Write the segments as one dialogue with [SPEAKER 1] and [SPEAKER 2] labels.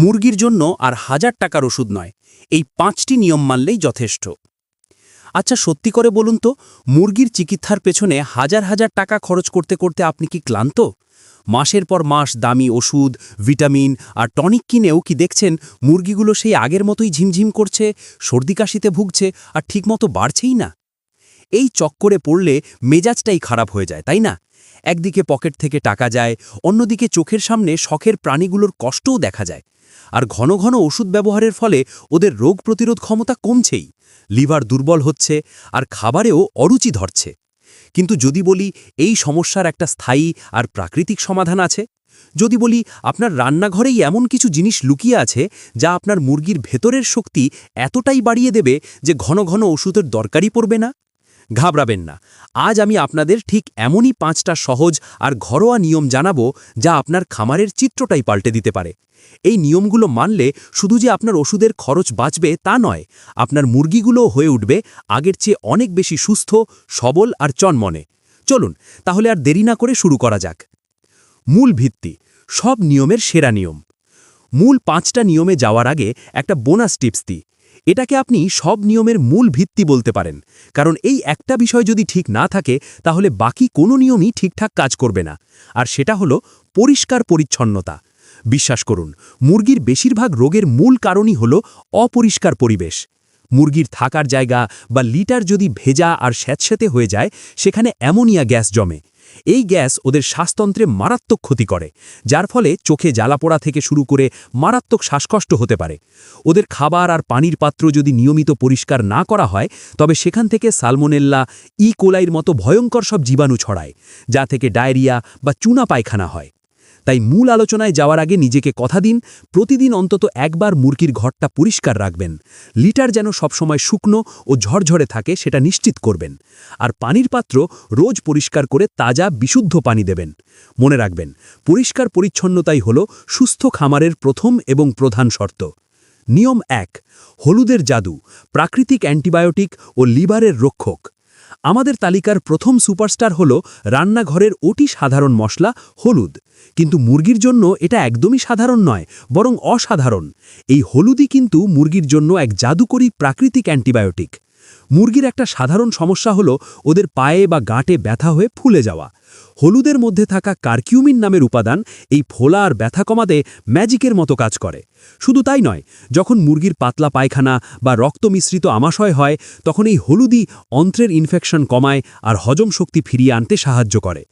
[SPEAKER 1] মুরগির জন্য আর হাজার টাকার ওষুধ নয়। এই পাঁচটি নিয়ম মানলেই যথেষ্ট। আচ্ছা সত্যি করে বলুন তো, মুরগির চিকিৎসার পেছনে হাজার হাজার টাকা খরচ করতে করতে আপনি কি ক্লান্ত? মাসের পর মাস দামি ওষুধ, ভিটামিন আর টনিক কিনেও কি দেখছেন মুরগিগুলো সেই আগের মতোই ঝিমঝিম করছে, সর্দি কাশিতে ভুগছে আর ঠিকমতো বাড়ছেই না? এই চক্করে পড়লে মেজাজটাই খারাপ হয়ে যায়, তাই না? একদিকে পকেট থেকে টাকা যায়, অন্যদিকে চোখের সামনে শখের প্রাণীগুলোর কষ্টও দেখা যায়। আর ঘন ঘন ওষুধ ব্যবহারের ফলে ওদের রোগ প্রতিরোধ ক্ষমতা কমছেই। লিভার দুর্বল হচ্ছে আর খাবারেও অরুচি ধরছে। কিন্তু যদি বলি এই সমস্যার একটা স্থায়ী আর প্রাকৃতিক সমাধান আছে? যদি বলি আপনার রান্নাঘরেই এমন কিছু জিনিস লুকিয়ে আছে যা আপনার মুরগির ভেতরের শক্তি এতটাই বাড়িয়ে দেবে যে ঘন ঘন ওষুধের দরকারই পড়বে না? ঘাবড়াবেন না। আজ আমি আপনাদের ঠিক এমনই পাঁচটা সহজ আর ঘরোয়া নিয়ম জানাব যা আপনার খামারের চিত্রটাই পাল্টে দিতে পারে। এই নিয়মগুলো মানলে শুধু যে আপনার ওষুধের খরচ বাঁচবে তা নয়, আপনার মুরগিগুলোও হয়ে উঠবে আগের চেয়ে অনেক বেশি সুস্থ, সবল আর চনমনে। চলুন, তাহলে আর দেরি না করে শুরু করা যাক। মূল ভিত্তি, সব নিয়মের সেরা নিয়ম। মূল পাঁচটা নিয়মে যাওয়ার আগে একটা বোনাস টিপস দিই। এটাকে আপনি সব নিয়মের মূল ভিত্তি বলতে পারেন। কারণ এই একটা বিষয় যদি ঠিক না থাকে, তাহলে বাকি কোনো নিয়মই ঠিকঠাক কাজ করবে না। আর সেটা হলো পরিষ্কার পরিচ্ছন্নতা। বিশ্বাস করুন, মুরগির বেশিরভাগ রোগের মূল কারণই হল অপরিষ্কার পরিবেশ। মুরগির থাকার জায়গা বা লিটার যদি ভেজা আর স্যাঁতস্যাঁতে হয়ে যায়, সেখানে অ্যামোনিয়া গ্যাস জমে। এই গ্যাস ওদের শ্বাসতন্ত্রে মারাত্মক ক্ষতি করে, যার ফলে চোখে জ্বালাপোড়া থেকে শুরু করে মারাত্মক শ্বাসকষ্ট হতে পারে। ওদের খাবার আর পানির পাত্র যদি নিয়মিত পরিষ্কার না করা হয়, তবে সেখান থেকে সালমোনেল্লা, ই কোলাইয়ের মতো ভয়ঙ্কর সব জীবাণু ছড়ায়, যা থেকে ডায়রিয়া বা চুনা পায়খানা হয়। তাই মূল আলোচনায় যাওয়ার আগে নিজেকে কথা দিন, প্রতিদিন অন্তত একবার মুরগির ঘরটা পরিষ্কার রাখবেন। লিটার যেন সবসময় শুকনো ও ঝরঝরে থাকে সেটা নিশ্চিত করবেন। আর পানির পাত্র রোজ পরিষ্কার করে তাজা, বিশুদ্ধ পানি দেবেন। মনে রাখবেন, পরিষ্কার পরিচ্ছন্নতাই হল সুস্থ খামারের প্রথম এবং প্রধান শর্ত। নিয়ম এক, হলুদের জাদু, প্রাকৃতিক অ্যান্টিবায়োটিক ও লিভারের রক্ষক। আমাদের তালিকার প্রথম সুপারস্টার হল রান্নাঘরের অতি সাধারণ মশলা হলুদ। কিন্তু মুরগির জন্য এটা একদমই সাধারণ নয়, বরং অসাধারণ। এই হলুদই কিন্তু মুরগির জন্য এক জাদুকরী প্রাকৃতিক অ্যান্টিবায়োটিক। মুরগির একটা সাধারণ সমস্যা হলো ওদের পায়ে বা গাঁটে ব্যথা হয়ে ফুলে যাওয়া। হলুদের মধ্যে থাকা কার্কিউমিন নামের উপাদান এই ফোলা আর ব্যথা কমাতে ম্যাজিকের মতো কাজ করে। শুধু তাই নয়, যখন মুরগির পাতলা পায়খানা বা রক্ত মিশ্রিত আমাশয় হয়, তখন এই হলুদই অন্ত্রের ইনফেকশন কমায় আর হজম শক্তি ফিরিয়ে আনতে সাহায্য করে।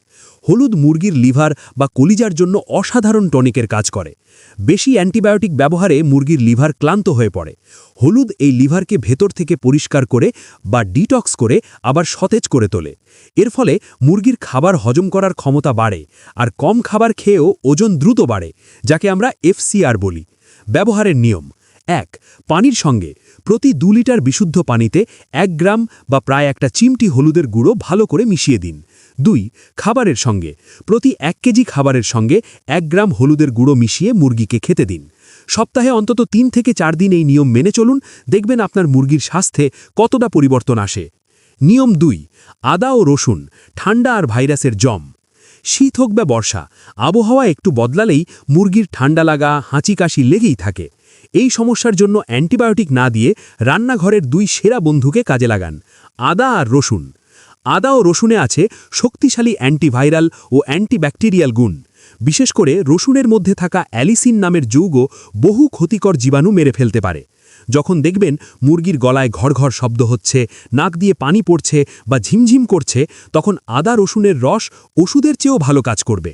[SPEAKER 1] হলুদ মুরগির লিভার বা কলিজার জন্য অসাধারণ টনিকের কাজ করে। বেশি অ্যান্টিবায়োটিক ব্যবহারে মুরগির লিভার ক্লান্ত হয়ে পড়ে। হলুদ এই লিভারকে ভেতর থেকে পরিষ্কার করে বা ডিটক্স করে আবার সতেজ করে তোলে। এর ফলে মুরগির খাবার হজম করার ক্ষমতা বাড়ে আর কম খাবার খেয়েও ওজন দ্রুত বাড়ে, যাকে আমরা এফসিআর বলি। ব্যবহারের নিয়ম। এক, পানির সঙ্গে প্রতি দু লিটার বিশুদ্ধ পানিতে এক গ্রাম বা প্রায় একটা চিমটি হলুদের গুঁড়ো ভালো করে মিশিয়ে দিন। দুই, খাবারের সঙ্গে। প্রতি এক কেজি খাবারের সঙ্গে এক গ্রাম হলুদের গুঁড়ো মিশিয়ে মুরগিকে খেতে দিন। সপ্তাহে অন্তত তিন থেকে চার দিন এই নিয়ম মেনে চলুন, দেখবেন আপনার মুরগির স্বাস্থ্যে কতটা পরিবর্তন আসে। নিয়ম দুই, আদা ও রসুন, ঠান্ডা আর ভাইরাসের জম। শীত হোক বা বর্ষা, আবহাওয়া একটু বদলালেই মুরগির ঠান্ডা লাগা হাঁচি কাশি লেগেই থাকে। এই সমস্যার জন্য অ্যান্টিবায়োটিক না দিয়ে রান্নাঘরের দুই সেরা বন্ধুকে কাজে লাগান, আদা আর রসুন। আদা ও রসুনে আছে শক্তিশালী অ্যান্টিভাইরাল ও অ্যান্টিব্যাকটেরিয়াল গুণ। বিশেষ করে রসুনের মধ্যে থাকা অ্যালিসিন নামের যৌগ বহু ক্ষতিকর জীবাণু মেরে ফেলতে পারে। যখন দেখবেন মুরগির গলায় ঘর ঘর শব্দ হচ্ছে, নাক দিয়ে পানি পড়ছে বা ঝিমঝিম করছে, তখন আদা রসুনের রস ওষুধের চেয়েও ভালো কাজ করবে।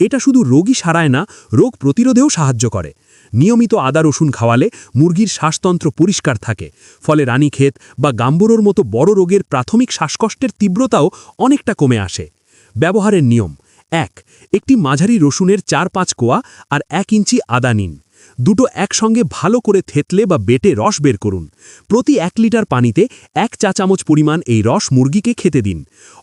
[SPEAKER 1] এটা শুধু রোগী সারায় না, রোগ প্রতিরোধেও সাহায্য করে। নিয়মিত আদা রসুন খাওয়ালে মুরগির শ্বাসতন্ত্র পরিষ্কার থাকে। ফলে রানীক্ষেত বা গাম্বরোর মতো বড় রোগের প্রাথমিক শ্বাসকষ্টের তীব্রতাও অনেকটা কমে আসে। ব্যবহারের নিয়ম। এক, একটি মাঝারি রসুনের চার পাঁচ কোয়া আর এক ইঞ্চি আদা নিন। দুটো একসঙ্গে ভালো করে থেতলে বা বেটে রস বের করুন। প্রতি এক লিটার পানিতে এক চা চামচ পরিমাণ এই রস মুরগিকে খেতে দিন।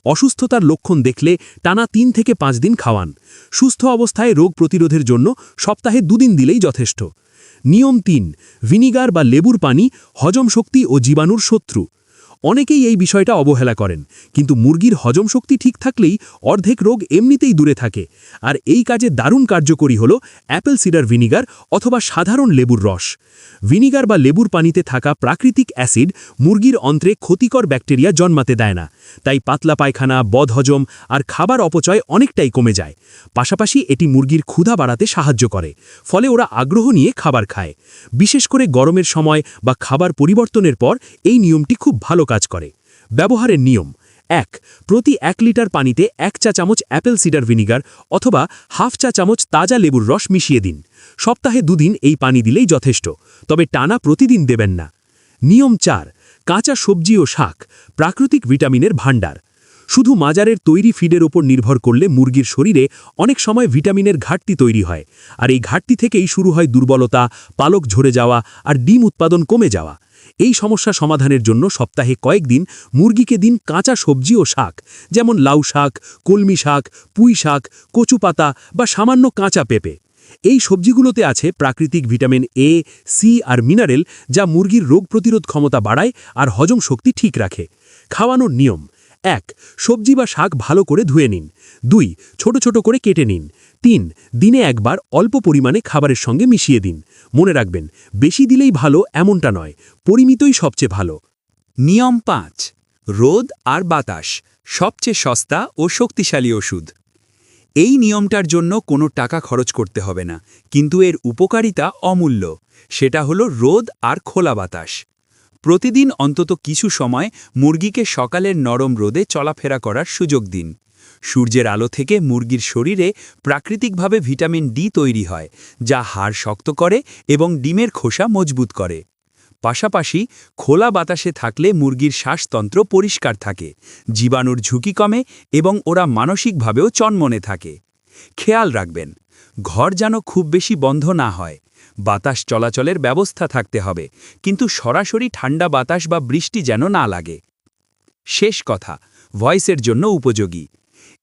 [SPEAKER 1] অসুস্থতার লক্ষণ দেখলে টানা তিন থেকে পাঁচ দিন খাওয়ান। সুস্থ অবস্থায় রোগ প্রতিরোধের জন্য সপ্তাহে দুদিন দিলেই যথেষ্ট। নিয়ম তিন, ভিনিগার বা লেবুর পানি, হজম শক্তি ও জীবাণুর শত্রু। অনেকেই এই বিষয়টা অবহেলা করেন, কিন্তু মুরগির হজম শক্তি ঠিক থাকলেই অর্ধেক রোগ এমনিতেই দূরে থাকে। আর এই কাজে দারুণ কার্যকরী হল অ্যাপেল সিডার ভিনিগার অথবা সাধারণ লেবুর রস। ভিনিগার বা লেবুর পানিতে থাকা প্রাকৃতিক অ্যাসিড মুরগির অন্ত্রে ক্ষতিকর ব্যাকটেরিয়া জন্মাতে দেয় না। তাই পাতলা পায়খানা, বদহজম আর খাবার অপচয় অনেকটাই কমে যায়। পাশাপাশি এটি মুরগির ক্ষুধা বাড়াতে সাহায্য করে, ফলে ওরা আগ্রহ নিয়ে খাবার খায়। বিশেষ করে গরমের সময় বা খাবার পরিবর্তনের পর এই নিয়মটি খুব ভালো কাজ করে। ব্যবহারের নিয়ম। এক, প্রতি এক লিটার পানিতে এক চা চামচ অ্যাপেল সিডার ভিনিগার অথবা হাফ চা চামচ তাজা লেবুর রস মিশিয়ে দিন। সপ্তাহে দুদিন এই পানি দিলেই যথেষ্ট, তবে টানা প্রতিদিন দেবেন না। নিয়ম চার, কাঁচা সবজি ও শাক, প্রাকৃতিক ভিটামিনের ভাণ্ডার। শুধু মাজারের তৈরি ফিডের ওপর নির্ভর করলে মুরগির শরীরে অনেক সময় ভিটামিনের ঘাটতি তৈরি হয়, আর এই ঘাটতি থেকেই শুরু হয় দুর্বলতা, পালক ঝরে যাওয়া, আর ডিম উৎপাদন কমে যাওয়া। এই সমস্যা সমাধানের জন্য সপ্তাহে কয়েকদিন মুরগিকে দিন কাঁচা সবজি ও শাক, যেমন লাউ শাক, কলমি শাক, পুঁই শাক, কচু পাতা বা সামান্য কাঁচা পেঁপে। এই সবজিগুলোতে আছে প্রাকৃতিক ভিটামিন এ, সি আর মিনারেল যা মুরগির রোগ প্রতিরোধ ক্ষমতা বাড়ায় আর হজম শক্তি ঠিক রাখে। খাওয়ানোর নিয়ম এক, সবজি বা শাক ভালো করে ধুয়ে নিন। দুই, ছোট ছোট করে কেটে নিন। তিন, দিনে একবার অল্প পরিমাণে খাবারের সঙ্গে মিশিয়ে দিন। মনে রাখবেন, বেশি দিলেই ভালো এমনটা নয়, পরিমিতই সবচেয়ে ভালো।
[SPEAKER 2] নিয়ম পাঁচ, রোদ আর বাতাস, সবচেয়ে সস্তা ও শক্তিশালী ওষুধ। এই নিয়মটার জন্য কোনো টাকা খরচ করতে হবে না, কিন্তু এর উপকারিতা অমূল্য। সেটা হলো রোদ আর খোলা বাতাস। প্রতিদিন অন্তত কিছু সময় মুরগিকে সকালের নরম রোদে চলাফেরা করার সুযোগ দিন। সূর্যের আলো থেকে মুরগির শরীরে প্রাকৃতিকভাবে ভিটামিন ডি তৈরি হয়, যা হাড় শক্ত করে এবং ডিমের খোসা মজবুত করে। পাশাপাশি খোলা বাতাসে থাকলে মুরগির শ্বাসতন্ত্র পরিষ্কার থাকে, জীবাণুর ঝুঁকি কমে এবং ওরা মানসিকভাবেও চনমনে থাকে। খেয়াল রাখবেন, ঘর যেন খুব বেশি বন্ধ না হয়। বাতাস চলাচলের ব্যবস্থা থাকতে হবে। কিন্তু সরাসরি ঠান্ডা বাতাস বা বৃষ্টি যেন না লাগে। শেষ কথা, ভয়েসের জন্য উপযোগী।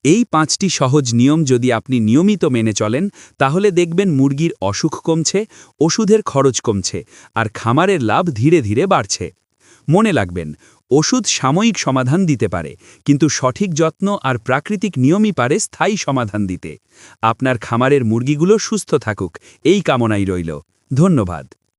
[SPEAKER 2] এই পাঁচটি সহজ নিয়ম যদি আপনি নিয়মিত মেনে চলেন, তাহলে দেখবেন মুরগির অসুখ কমছে, ওষুধের খরচ কমছে, আর খামারের লাভ ধীরে ধীরে বাড়ছে। মনে রাখবেন ওষুধ সাময়িক সমাধান দিতে পারে, কিন্তু সঠিক যত্ন আর প্রাকৃতিক নিয়মই পারে স্থায়ী সমাধান দিতে। আপনার খামারের মুরগিগুলো সুস্থ থাকুক, এই কামনাই রইল। ধন্যবাদ।